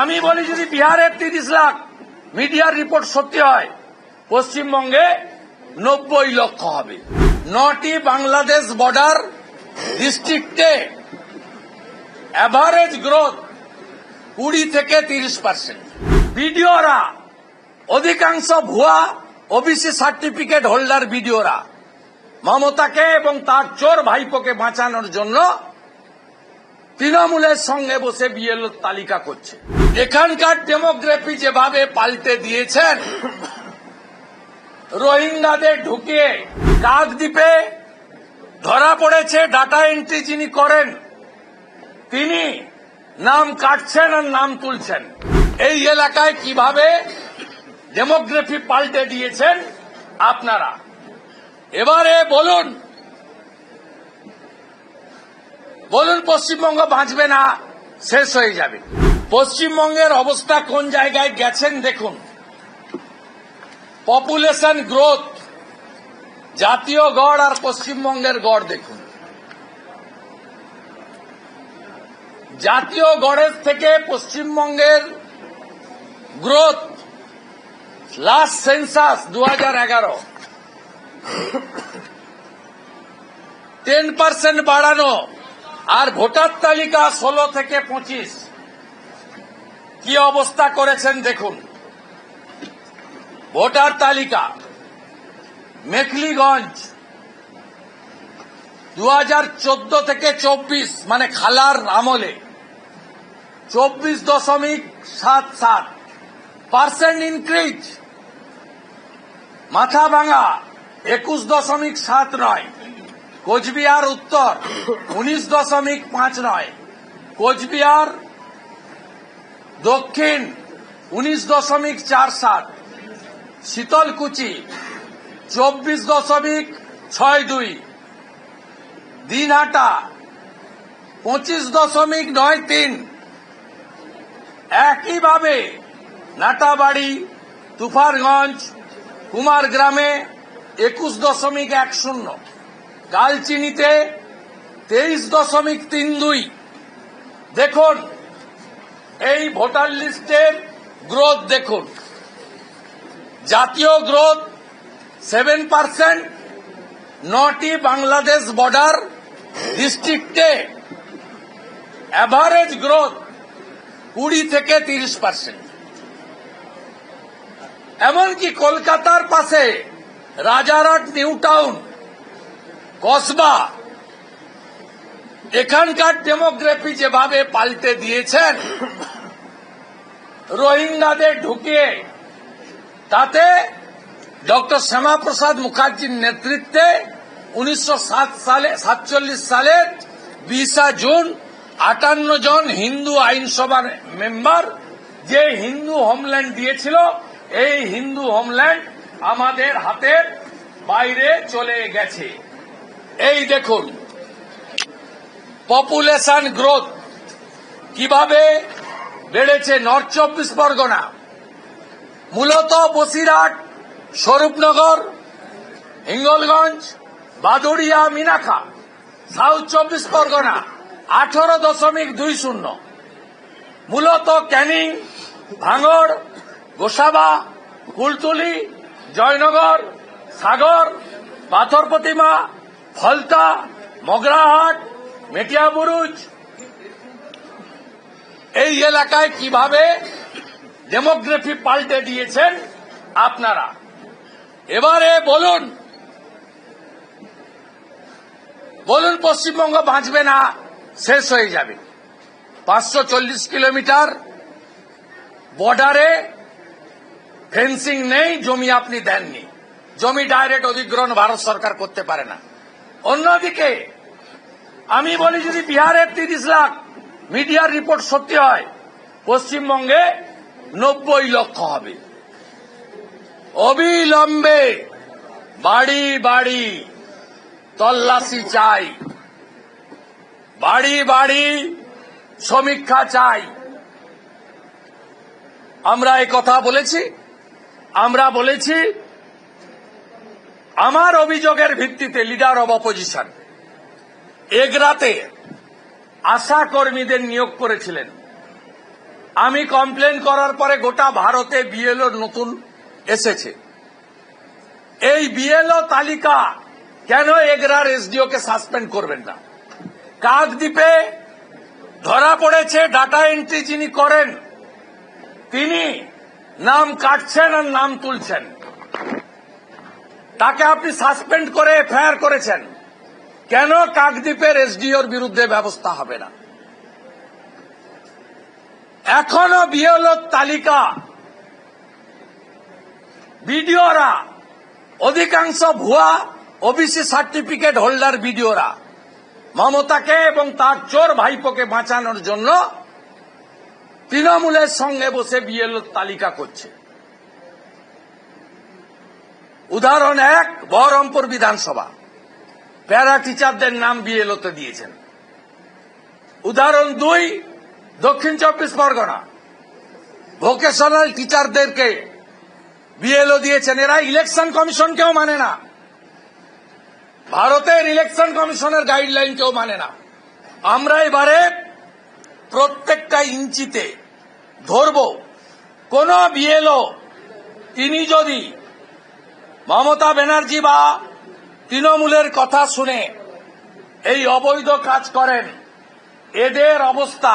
আমি বলি, যদি বিহারের তিরিশ লাখ মিডিয়ার রিপোর্ট সত্যি হয়, পশ্চিমবঙ্গে নব্বই লক্ষ হবে। নটি বাংলাদেশ বর্ডার ডিস্ট্রিক্টে অ্যাভারেজ গ্রোথ কুড়ি থেকে তিরিশ পার্সেন্ট বিডিওরা, অধিকাংশ ভুয়া ওবিসি সার্টিফিকেট হোল্ডার বিডিওরা, মমতাকে এবং তার চোর ভাইপোকে বাঁচানোর জন্য তৃণমূলের সঙ্গে বসে বিএলও তালিকা করছে। এখানকার ডেমোগ্রাফি যেভাবে পাল্টে দিয়েছেন, রোহিঙ্গাদের ঢুকিয়ে কাকদ্বীপে ধরা পড়েছে ডাটা এন্ট্রি যিনি করেন, তিনি নাম কাটছেন আর নাম তুলছেন। এই এলাকায় কীভাবে ডেমোগ্রাফি পাল্টে দিয়েছেন আপনারা? এবারে বলুন বলুন পশ্চিমবঙ্গ বাঁচবে না, শেষ হয়ে যাবে। পশ্চিমবঙ্গের অবস্থা কোন জায়গায় গেছেন দেখুন। পপুলেশন গ্রোথ জাতীয় গড় আর পশ্চিমবঙ্গের গড় দেখুন। জাতীয় গড়ের থেকে পশ্চিমবঙ্গের গ্রোথ লাস্ট সেন্সাস দু হাজার এগারো। টেন পার্সেন্ট বাড়ানো আর ভোটার তালিকা ষোলো থেকে পঁচিশ। কি অবস্থা করেছেন দেখুন। ভোটার তালিকা, মেখলিগঞ্জ দু চোদ্দ থেকে চব্বিশ মানে খালার আমলে, চব্বিশ দশমিক সাত সাত, পার্সেন্ট ইনক্রিজ মাথা ভাঙা একুশ দশমিক সাত নয়, কোচবিহার উত্তর, উনিশ দশমিক পাঁচ নয়, কোচবিহার দক্ষিণ উনিশ দশমিক চার সাত শীতলকুচি চব্বিশ দশমিক ছয় দুই, দিনহাটা পঁচিশ দশমিক নয় তিন। একইভাবে নাটাবাড়ি তুফারগঞ্জ কুমার গ্রামে একুশ দশমিক এক শূন্য কালচিনিতে তেইশ দশমিক তিন দুই। দেখুন এই ভোটার লিস্টের গ্রোথ দেখুন। জাতীয় গ্রোথ সেভেন পার্সেন্ট নটি বাংলাদেশ বর্ডার ডিস্ট্রিক্টে। অ্যাভারেজ গ্রোথ কুড়ি থেকে তিরিশ পার্সেন্ট এমনকি কলকাতার পাশে রাজারহাট, নিউ টাউন, কসবা এখানকার ডেমোগ্রাফি যেভাবে পাল্টে দিয়েছেন, রোহিঙ্গাদের ঢুকিয়ে, তাতে ডক্টর শ্যামাপ্রসাদ মুখার্জির নেতৃত্বে উনিশশো সালে, সাতচল্লিশ সালের বিশা জুন আটান্ন জন হিন্দু আইনসভার মেম্বার, যে হিন্দু হোমল্যান্ড দিয়েছিল, এই হিন্দু হোমল্যান্ড আমাদের হাতের বাইরে চলে গেছে। এই দেখুন পপুলেশন গ্রোথ কীভাবে বেড়েছে নর্থ চব্বিশ পরগনা? মূলত বসিরহাট, স্বরূপনগর, হিঙ্গলগঞ্জ, বাদুড়িয়া মিনাখা সাউথ চব্বিশ পরগনা, আঠারো দশমিক দুই শূন্য। মূলত ক্যানিং, ভাঙড়, গোসাবা, কুলতুলি, জয়নগর, সাগর, পাথর প্রতিমা ফলতা মগরাহাট মেটিয়াবুরুজ এই এলাকায় কীভাবে ডেমোগ্রাফি পাল্টে দিয়েছেন আপনারা? এবারে বলুন। বলুন, পশ্চিমবঙ্গ বাঁচবে না, শেষ হয়ে যাবে। পাঁচশো চল্লিশ কিলোমিটার বর্ডারে ফেন্সিং নেই, জমি আপনি দেননি। জমি ডাইরেক্ট অধিগ্রহণ ভারত সরকার করতে পারে না। অন্যদিকে আমি বলি যদি বিহারের তিরিশ লাখ মিডিয়ার রিপোর্ট সত্যি হয়, পশ্চিমবঙ্গে নব্বই লক্ষ হবে। অবিলম্বে বাড়ি বাড়ি তল্লাশি চাই। বাড়ি বাড়ি সমীক্ষা চাই। আমরা এই কথা বলেছি, আমরা বলেছি, আমার অভিযোগের ভিত্তিতে লিডার অব অপোজিশন এগরাতে আশা কর্মীদের নিয়োগ করেছিলেন। আমি কমপ্লেন করার পরে গোটা ভারতে বিএলও নতুন এসেছে। এই বিএলও তালিকা কেন এগরার এসডিও কে সাসপেন্ড করবেন না? কাকদ্বীপে ধরা পড়েছে ডাটা এন্ট্রি যিনি করেন, তিনি নাম কাটছেন আর নাম তুলছেন। তাকে আপনি সাসপেন্ড করে এফআইআর করেছেন। কেন কাকদ্বীপের এসডিওর বিরুদ্ধে ব্যবস্থা হবে না? এখনও বিএলওর তালিকা। বিডিওরা, অধিকাংশ ভুয়া ওবিসি সার্টিফিকেট হোল্ডার বিডিওরা, মমতাকে এবং তার চোর ভাইপোকে বাঁচানোর জন্য তৃণমূলের সঙ্গে বসে বিএলওর তালিকা করছে। উদাহরণ এক, বহরমপুর বিধানসভা। প্যারা টিচারদের নাম বিএলওতে দিয়েছেন। উদাহরণ দুই, দক্ষিণ চব্বিশ পরগনা। ভোকেশনাল টিচারদেরকে বিএলও দিয়েছেন। এরা ইলেকশন কমিশনকেও মানে না। ভারতের ইলেকশন কমিশনের গাইডলাইন কেউ মানে না। আমরা এবারে প্রত্যেকটা ইঞ্চিতে ধরব, কোন বিএলও তিনি যদি মমতা ব্যানার্জি বা তৃণমূলের কথা শুনে এই অবৈধ কাজ করেন। এদের অবস্থা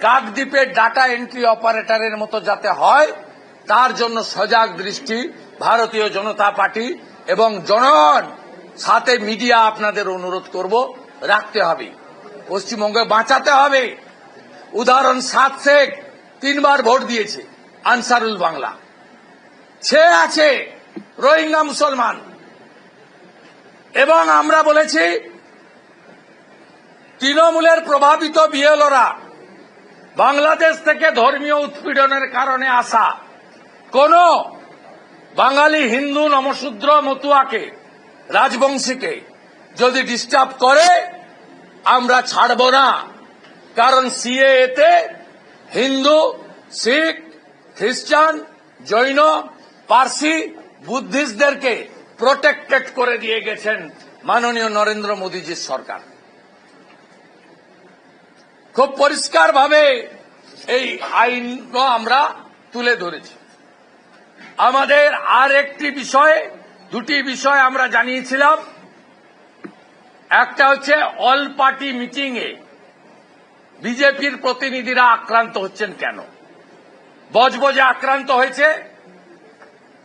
কাকদ্বীপের ডাটা এন্ট্রি অপারেটরের মতো যাতে হয়, তার জন্য সজাগ দৃষ্টি ভারতীয় জনতা পার্টি এবং জনগণ সাথে মিডিয়া আপনাদের অনুরোধ করব, রাখতে হবে। পশ্চিমবঙ্গে বাঁচাতে হবে। উদাহরণ, সাত শেখ তিনবার ভোট দিয়েছে আনসারুল বাংলা। সে আছে রোহিঙ্গা মুসলমান। এবং আমরা বলেছি, তৃণমূলের প্রভাবিত বিএলওরা বাংলাদেশ থেকে ধর্মীয় উৎপীড়নের কারণে আসা কোন বাঙালি, হিন্দু, নমশূদ্র, মতুয়াকে, রাজবংশীকে যদি ডিস্টার্ব করে, আমরা ছাড়ব না। কারণ সিএতে হিন্দু, শিখ, খ্রিস্টান, জৈন, পার্সি, বুদ্ধিস্টদেরকে প্রোটেক্টেড করে দিয়ে গেছেন মাননীয় নরেন্দ্র মোদীজির সরকার। খুব পরিষ্কারভাবে এই আইন আমরা তুলে ধরেছি। আমাদের আর একটি বিষয়ে, দুটি বিষয় আমরা জানিয়েছিলাম। একটা হচ্ছে অল পার্টি মিটিং এ বিজেপির প্রতিনিধিরা আক্রান্ত হচ্ছেন কেন? বজবজে আক্রান্ত হয়েছে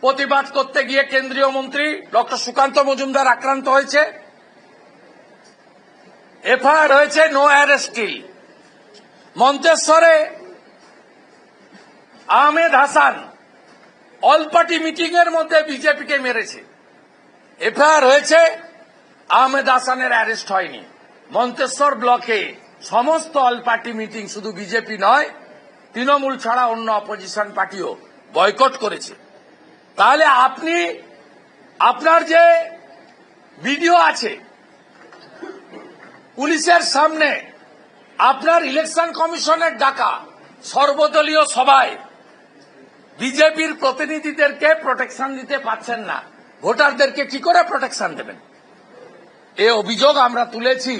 প্রতিবাদ করতে গিয়ে কেন্দ্রীয় মন্ত্রী ডক্টর সুকান্ত মজুমদার আক্রান্ত হয়েছে। এফআইআর হয়েছে no arrest till মন্তেশ্বরে Ahmed Hasan all party meeting এর মধ্যে বিজেপিকে মেরেছে। এফআইআর হয়েছে, আহমেদ হাসানের অ্যারেস্ট হয়নি। মন্তেশ্বর ব্লকে সমস্ত অল পার্টি মিটিং শুধু বিজেপি নয়, তৃণমূল ছাড়া অন্য অপোজিশন পার্টিও বয়কট করেছে। তাহলে আপনি, আপনার যে ভিডিও আছে, পুলিশের সামনে আপনার ইলেকশন কমিশনের ডাকা সর্বদলীয় সভায় বিজেপির প্রতিনিধিদেরকে প্রোটেকশন দিতে পারছেন না, ভোটারদেরকে কি করে প্রোটেকশন দেবেন? এ অভিযোগ আমরা তুলেছি।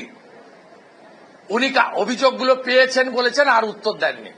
উনি অভিযোগগুলো পেয়েছেন বলেছেন, আর উত্তর দেননি।